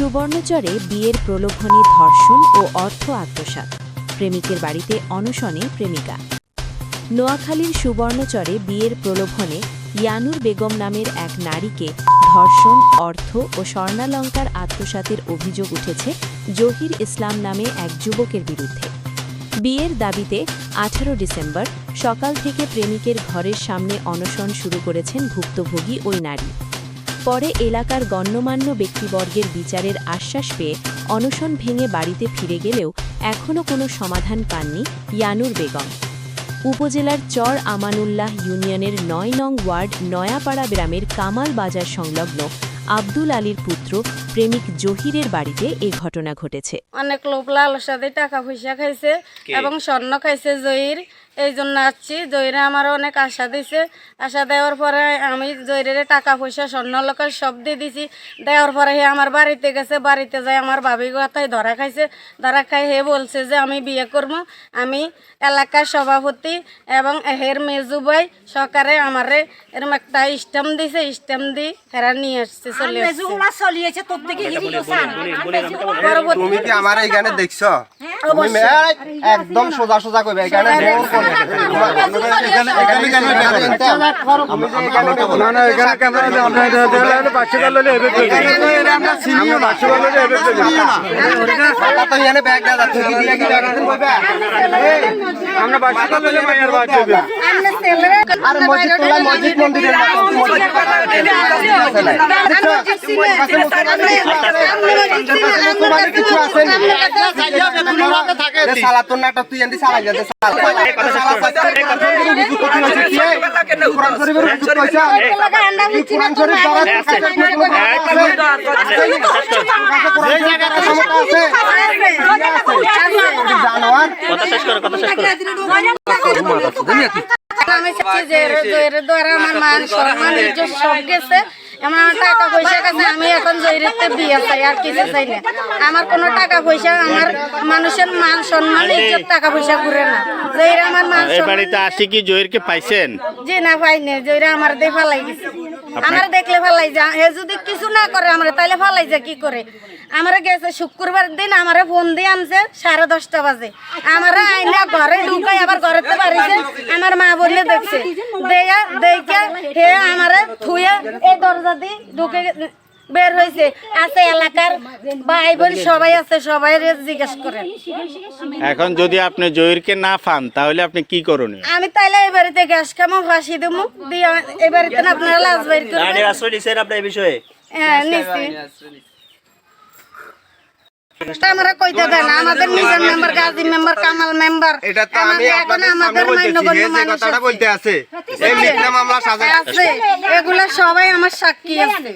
সুবর্ণচরে বিয়ের প্রলোভনে ধর্ষণ ও অর্থ আত্মসাৎ। প্রেমিকের বাড়িতে অনশনে প্রেমিকা। নোয়াখালীর সুবর্ণচরে বিয়ের প্রলোভনে ইয়ানুর বেগম নামের এক নারীকে ধর্ষণ, অর্থ ও স্বর্ণালঙ্কার আত্মসাতের অভিযোগ উঠেছে জহির ইসলাম নামে এক যুবকের বিরুদ্ধে। বিয়ের দাবিতে আঠারো ডিসেম্বর সকাল থেকে প্রেমিকের ঘরের সামনে অনশন শুরু করেছেন ভুক্তভোগী ওই নারী। পরে এলাকার গণ্যমান্য ব্যক্তিবর্গের বিচারের আশ্বাস পেয়ে অনশন ভেঙে বাড়িতে ফিরে গেলেও এখনও কোনো সমাধান পাননি ইয়ানুর বেগম। উপজেলার চর আমানুল্লাহ ইউনিয়নের নয় নং ওয়ার্ড নয়াপাড়া গ্রামের কামাল বাজার সংলগ্ন আব্দুল আলীর পুত্র প্রেমিক জহিরের বাড়িতে এ ঘটনা ঘটেছে। অনেক লোক লালসা দিয়ে টাকা পয়সা খাইছে এবং স্বর্ণ খাইছে জয়ীর এই জন্য আসছি। জয়ীরে আমার অনেক আশা দিছে। আশা দেওয়ার পরে আমি জয়ীরের টাকা পয়সা স্বর্ণ লোক সব দিয়ে দিছি। দেওয়ার পরে হে আমার বাড়িতে গেছে। বাড়িতে যাই আমার ভাবি কথায় ধরা খাইছে। ধরা খাই হে বলছে যে আমি বিয়ে করব। আমি এলাকার সভাপতি এবং হের মেজু ভাই সরকারে আমারে এরম একটা স্ট্যাম্প দিছে। স্ট্যাম্প দি হেরা নিয়ে আসছে চলে আসছে। চলিয়েছে তোর সান পরবর্তী তুমি কি আমার এইখানে দেখছ? একদম সোজা সোজা কইবে এখানে আমরা এটা বাচ্চা ললে এবে কই আমরা সিনিয়র। বাচ্চা ললে এবে কই আমরা তো এখানে ব্যাগ দাদা থেকে দিয়ে কি ব্যাগ দিন কইবে আমরা বাচ্চা ললে মায়ের বাচ্চা হবে আমরা ছেলেরা আরে মসজিদ তোলা মসজিদ মন্দিরের কিছু আছে। সালা তোর নাটক তুই এন্দি সালা যাতে কোরআন শরীফের কিছু পয়সা তুই কোরআন শরীফ জানোয়ার আমি চাচ্ছি যে এর- দ্বারা আমার মান সম্মান ইজ্জত সব গেছে। আমার টাকা পয়সা গেছে আমি এখন জয়ীরতে বিয়ে চাই আর কিছু চাই না। আমার কোনো টাকা পয়সা আমার মানুষের মান সম্মান ইজ্জত টাকা পয়সা ঘুরে না। জয়ীর আমার মান এই বাড়িতে আসি কি জহিরকে পাইছেন? জি না ভাই নে জয়ীরা আমার দিয়ে ফালাই গেছে আমার দেখলে ফালাই যা হে যদি কিছু না করে আমার তাহলে ফালাই যা কি করে? আমার গেছে শুক্রবার দিন আমারে ফোন দিয়ে আনছে সাড়ে দশটা বাজে। আমার আইনা ঘরে ঢুকাই আবার ঘরেতে পারিছে আমার মা বললে দেখছে দেয়া দেখে হে আমারে থুয়ে এই দরজা দিয়ে ঢুকে বের হয়েছে আছে এলাকার ভাই বোন সবাই আছে সবাই জিজ্ঞেস করেন এখন যদি আপনি জহিরকে না পান তাহলে আপনি কি করুন আমি তাইলে এই বাড়িতে গ্যাস খামো ফাঁসি দেবো দিয়ে এই বাড়িতে আপনারা লাজ বাইর করবেন। আশ্রয় নিছেন আপনার এই বিষয়ে? হ্যাঁ নিশ্চয়ই আমরা কইতে দেন আমাদের নিজের member Gazi member Kamal member এটা তো আমি আপনাদের সামনে বলতেছি যে কথাটা বলতে আছে। এই মিথ্যা মামলা সাজা আছে। এগুলা সবাই আমার সাক্ষী আছে।